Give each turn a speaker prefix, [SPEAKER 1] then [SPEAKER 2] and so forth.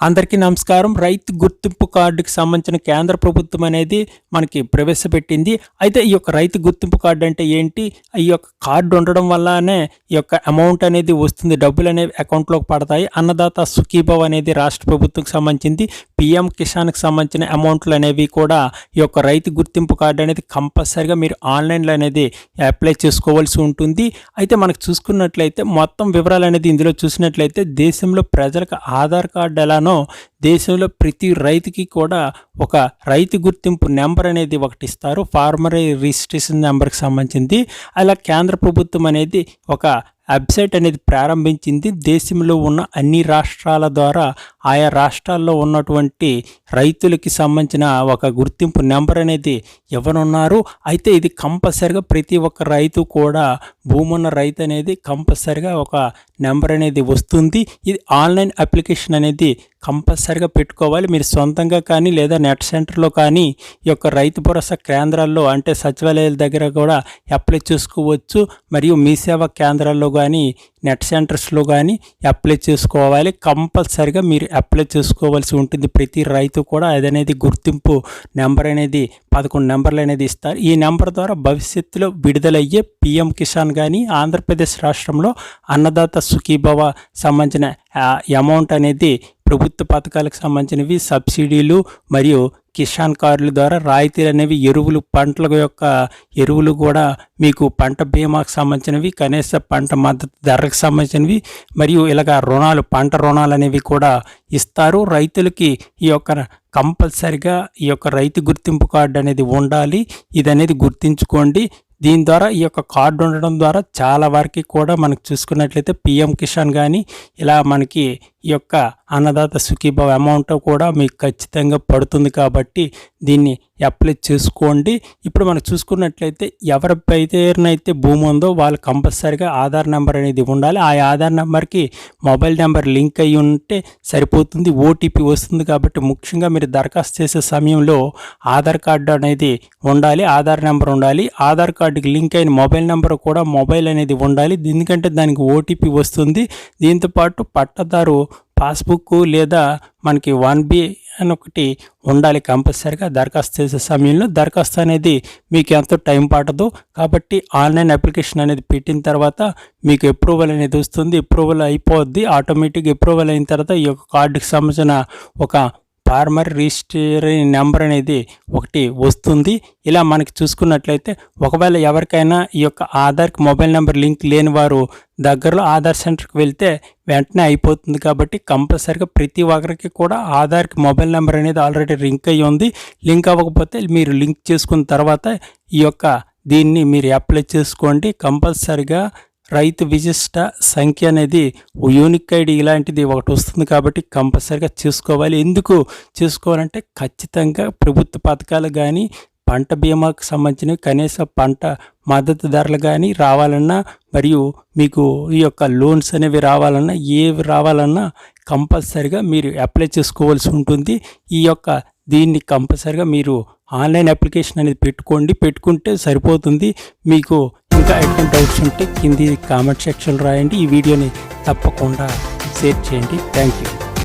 [SPEAKER 1] అందరికీ నమస్కారం. రైతు గుర్తింపు కార్డుకి సంబంధించిన కేంద్ర ప్రభుత్వం అనేది మనకి ప్రవేశపెట్టింది. అయితే ఈ యొక్క రైతు గుర్తింపు కార్డు అంటే ఏంటి? ఈ యొక్క కార్డు ఉండడం వల్లనే ఈ యొక్క అమౌంట్ అనేది వస్తుంది. డబ్బులు అనేవి అకౌంట్లోకి పడతాయి. అన్నదాత సుఖీభవ్ అనేది రాష్ట్ర ప్రభుత్వంకి సంబంధించింది. పిఎం కిసాన్కి సంబంధించిన అమౌంట్లు అనేవి కూడా ఈ యొక్క రైతు గుర్తింపు కార్డు అనేది కంపల్సరిగా మీరు ఆన్లైన్లో అనేది అప్లై చేసుకోవాల్సి ఉంటుంది. అయితే మనకు చూసుకున్నట్లయితే మొత్తం వివరాలు అనేది ఇందులో చూసినట్లయితే దేశంలో ప్రజలకు ఆధార్ కార్డు ఎలా ఎలానో దేశంలో ప్రతి రైతుకి కూడా ఒక రైతు గుర్తింపు నెంబర్ అనేది ఒకటి ఇస్తారు ఫార్మర్ రిజిస్ట్రేషన్ నెంబర్కి సంబంధించింది. అలా కేంద్ర ప్రభుత్వం అనేది ఒక వెబ్సైట్ అనేది ప్రారంభించింది దేశంలో ఉన్న అన్ని రాష్ట్రాల ద్వారా. ఆయా రాష్ట్రాల్లో ఉన్నటువంటి రైతులకి సంబంధించిన ఒక గుర్తింపు నెంబర్ అనేది ఇవ్వనున్నారు అయితే ఇది కంపల్సరిగా ప్రతి ఒక్క రైతు కూడా భూమున్న రైతు అనేది కంపల్సరిగా ఒక నెంబర్ అనేది వస్తుంది. ఇది ఆన్లైన్ అప్లికేషన్ అనేది కంపల్సరిగా పెట్టుకోవాలి. మీరు సొంతంగా కానీ లేదా నెట్ సెంటర్లో కానీ ఈ యొక్క రైతు భరోసా కేంద్రాల్లో అంటే సచివాలయాల దగ్గర కూడా అప్లై చేసుకోవచ్చు. మరియు మీ సేవా కేంద్రాల్లో కానీ నెట్ సెంటర్స్లో కానీ అప్లై చేసుకోవాలి. కంపల్సరిగా మీరు అప్లై చేసుకోవాల్సి ఉంటుంది. ప్రతి రైతు కూడా అదనేది గుర్తింపు నెంబర్ అనేది పదకొండు నెంబర్లు అనేది ఇస్తారు. ఈ నెంబర్ ద్వారా భవిష్యత్తులో విడుదలయ్యే పిఎం కిసాన్ కానీ ఆంధ్రప్రదేశ్ రాష్ట్రంలో అన్నదాత సుఖీభవ సంబంధించిన అమౌంట్ అనేది ప్రభుత్వ పథకాలకు సంబంధించినవి సబ్సిడీలు మరియు కిసాన్ కార్డుల ద్వారా రాయితీలు అనేవి ఎరువులు పంటల యొక్క ఎరువులు కూడా మీకు పంట బీమాకు సంబంధించినవి కనీస పంట మద్దతు ధరకు సంబంధించినవి మరియు ఇలాగ రుణాలు పంట రుణాలు అనేవి కూడా ఇస్తారు. రైతులకి ఈ యొక్క కంపల్సరిగా ఈ యొక్క రైతు గుర్తింపు కార్డు అనేది ఉండాలి. ఇది అనేది గుర్తించుకోండి. దీని ద్వారా ఈ యొక్క కార్డు ఉండడం ద్వారా చాలా వరకు కూడా మనకు చూసుకున్నట్లయితే పిఎం కిసాన్ కానీ ఇలా మనకి ఈ యొక్క అన్నదాత సుఖీభావ అమౌంట్ కూడా మీకు ఖచ్చితంగా పడుతుంది కాబట్టి దీన్ని అప్లై చేసుకోండి. ఇప్పుడు మనం చూసుకున్నట్లయితే ఎవరి పేరునైతే భూమి ఉందో వాళ్ళు కంపల్సరిగా ఆధార్ నెంబర్ అనేది ఉండాలి. ఆ ఆధార్ నెంబర్కి మొబైల్ నెంబర్ లింక్ అయి ఉంటే సరిపోతుంది. ఓటీపీ వస్తుంది కాబట్టి ముఖ్యంగా మీరు దరఖాస్తు చేసే సమయంలో ఆధార్ కార్డు అనేది ఉండాలి. ఆధార్ నెంబర్ ఉండాలి. ఆధార్ కార్డుకి లింక్ అయిన మొబైల్ నెంబర్ కూడా మొబైల్ అనేది ఉండాలి. ఎందుకంటే దానికి ఓటీపీ వస్తుంది. దీంతోపాటు పట్టదారు పాస్బుక్ లేదా మనకి వన్ బి అని ఒకటి ఉండాలి కంపల్సరీగా దరఖాస్తు చేసే సమయంలో. దరఖాస్తు అనేది మీకు ఎంతో టైం పడదు కాబట్టి ఆన్లైన్ అప్లికేషన్ అనేది పెట్టిన తర్వాత మీకు అప్రూవల్ అనేది వస్తుంది. అప్రూవల్ అయిపోద్ది. ఆటోమేటిక్ అప్రూవల్ అయిన తర్వాత ఈ యొక్క కార్డుకి సంబంధించిన ఒక ఫార్మర్ రిజిస్టర్ నెంబర్ అనేది ఒకటి వస్తుంది. ఇలా మనకి చూసుకున్నట్లయితే ఒకవేళ ఎవరికైనా ఈ యొక్క ఆధార్కి మొబైల్ నెంబర్ లింక్ లేని వారు దగ్గరలో ఆధార్ సెంటర్కి వెళ్తే వెంటనే అయిపోతుంది కాబట్టి కంపల్సరీగా ప్రతి ఒక్కరికి కూడా ఆధార్కి మొబైల్ నెంబర్ అనేది ఆల్రెడీ లింక్ అయ్యి ఉంది. లింక్ అవ్వకపోతే మీరు లింక్ చేసుకున్న తర్వాత ఈ యొక్క దీన్ని మీరు అప్లై చేసుకోండి. కంపల్సరిగా రైతు విశిష్ట సంఖ్య అనేది యూనిక్ ఐడి ఇలాంటిది ఒకటి వస్తుంది కాబట్టి కంపల్సరిగా చేసుకోవాలి. ఎందుకు చేసుకోవాలంటే ఖచ్చితంగా ప్రభుత్వ పథకాలు కానీ పంట బీమాకు సంబంధించినవి కనీస పంట మద్దతు ధరలు కానీ రావాలన్నా మరియు మీకు ఈ యొక్క లోన్స్ అనేవి రావాలన్నా ఏవి రావాలన్నా కంపల్సరిగా మీరు అప్లై చేసుకోవాల్సి ఉంటుంది. ఈ యొక్క దీన్ని కంపల్సరిగా మీరు ఆన్లైన్ అప్లికేషన్ అనేది పెట్టుకోండి. పెట్టుకుంటే సరిపోతుంది. మీకు ఇంకా ఎటువంటి డౌట్స్ ఉంటే కింది కామెంట్ సెక్షన్లో రాయండి. ఈ వీడియోని తప్పకుండా షేర్ చేయండి. Thank you